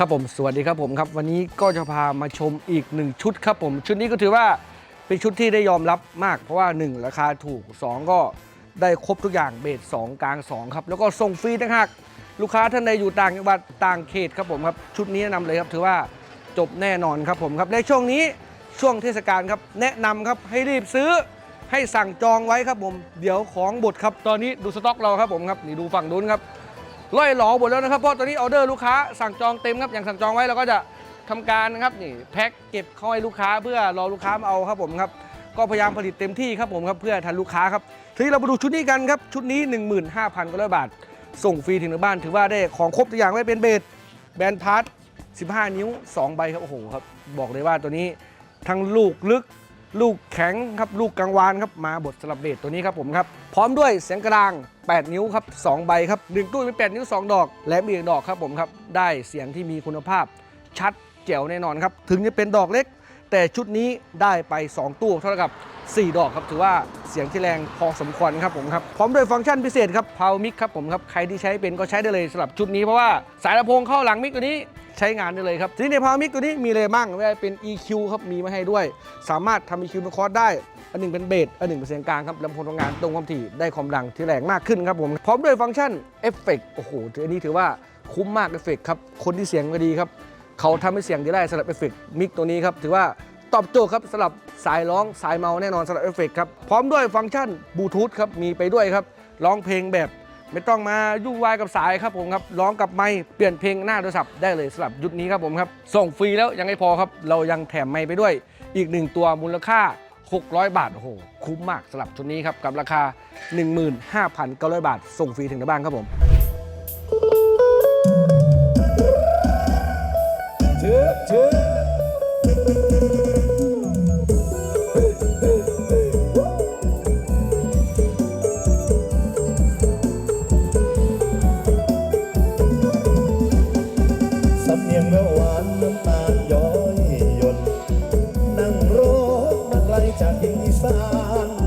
ครับผมสวัสดีครับผมครับ วันนี้ก็จะพามาชมอีกหนึ่งชุดครับผมชุดนี้ก็ถือว่าเป็นชุดที่ได้ยอมรับมาก เพราะว่า 1 ราคาถูก 2 ก็ได้ครบทุกอย่างเบส2กลาง 2 ครับ แล้วก็ส่งฟรีต่างหากลูกค้าท่านใดอยู่ต่างจังหวัดต่างเขตครับผมครับชุดนี้แนะนำเลยครับถือว่าจบแน่นอนครับผมครับในช่วงนี้ช่วงเทศกาลครับแนะนำครับให้รีบซื้อให้สั่งจองไว้ครับผม เดี๋ยวของบดครับตอนนี้ดูสต็อกเราครับผมครับนี่ดูฝั่งนู้นครับ ล่อยหลอหมดแล้วนะครับเพราะตอนนี้ออเดอร์ลูกค้าสั่งจองเต็มครับอย่างสั่งจองไว้เราก็จะทำการนะครับนี่แพ็คเก็บเข้าให้ลูกค้าเพื่อรอลูกค้ามาเอาครับผมครับก็พยายามผลิตเต็มที่ครับผมครับเพื่อทันลูกค้าครับทีนี้เรามาดูชุดนี้กันครับชุดนี้ 15,000ก็ร้อยบาท ส่งฟรีถึงบ้านถือว่าได้ของครบทุกอย่างไว้เป็นเบสแบนพาร์ท15 นิ้ว 2 ใบครับโอ้โหครับบอกเลยว่าตัวนี้ทั้งลูกลึก ลูกแข็งครับลูกกลางวานครับมาบทสลับเบสตัวนี้ครับผมครับพร้อมด้วยเสียงกลาง 8 นิ้วครับ2ใบครับหนึ่งตู้เป็น8นิ้ว 2 ดอก และมีอีกดอกครับผมครับได้เสียงที่มีคุณภาพชัดแจ๋วแน่นอนครับถึงจะเป็นดอกเล็ก แต่ชุดนี้ได้ไป 2 ตู้เท่ากับ 4 ดอกครับถือว่าเสียงที่แรงพอสมควรครับผมครับพร้อมด้วยฟังก์ชันพิเศษครับพาวมิกครับผมครับใครที่ใช้เป็นก็ใช้ได้เลยสำหรับชุดนี้เพราะว่าสายลำโพงเข้าหลังมิกตัวนี้ ใช้งานได้เลยครับทีนี้ในพาวมิกตัวนี้มีอะไรบ้างไม่ว่าเป็น EQ ครับมีมาให้ด้วย สามารถทำ EQ เป็นคอร์ได้ อันหนึ่งเป็นเบสอันหนึ่งเป็นเสียงกลางครับลำโพงทำงานตรงความถี่ได้ความดังที่แรงมากขึ้นครับผมพร้อมด้วยฟังก์ชันเอฟเฟกต์โอ้โหอันนี้ถือว่าคุ้มมากเอฟเฟกต์ครับคนที่เสียงก็ดีครับเขาทำให้เสียงดีได้สำหรับเอฟเฟกต์มิกตัวนี้ครับถือว่าตอบโจทย์ครับสำหรับสายร้องสายเมาแน่นอนสำหรับเอฟเฟกต์ครับพร้อมด้วยฟังก์ชันบลูทูธครับมีไปด้วยครับร้องเพลงแบบ ไม่ต้องมายุ่งวายกับสายครับผมครับร้องกับไม่เปลี่ยนเพลงหน้าโทรศัพท์ได้เลยสำหรับยุคนี้ครับผมครับส่งฟรีแล้วยังไม่พอครับ เรายังแถมไม่ไปด้วย อีกหนึ่งตัวมูลค่า 600 บาทโอ้โหคุ้มมากสำหรับชุดนี้ครับกับราคา 15,900 บาท ส่งฟรีถึงหน้าบ้านครับผม Sultan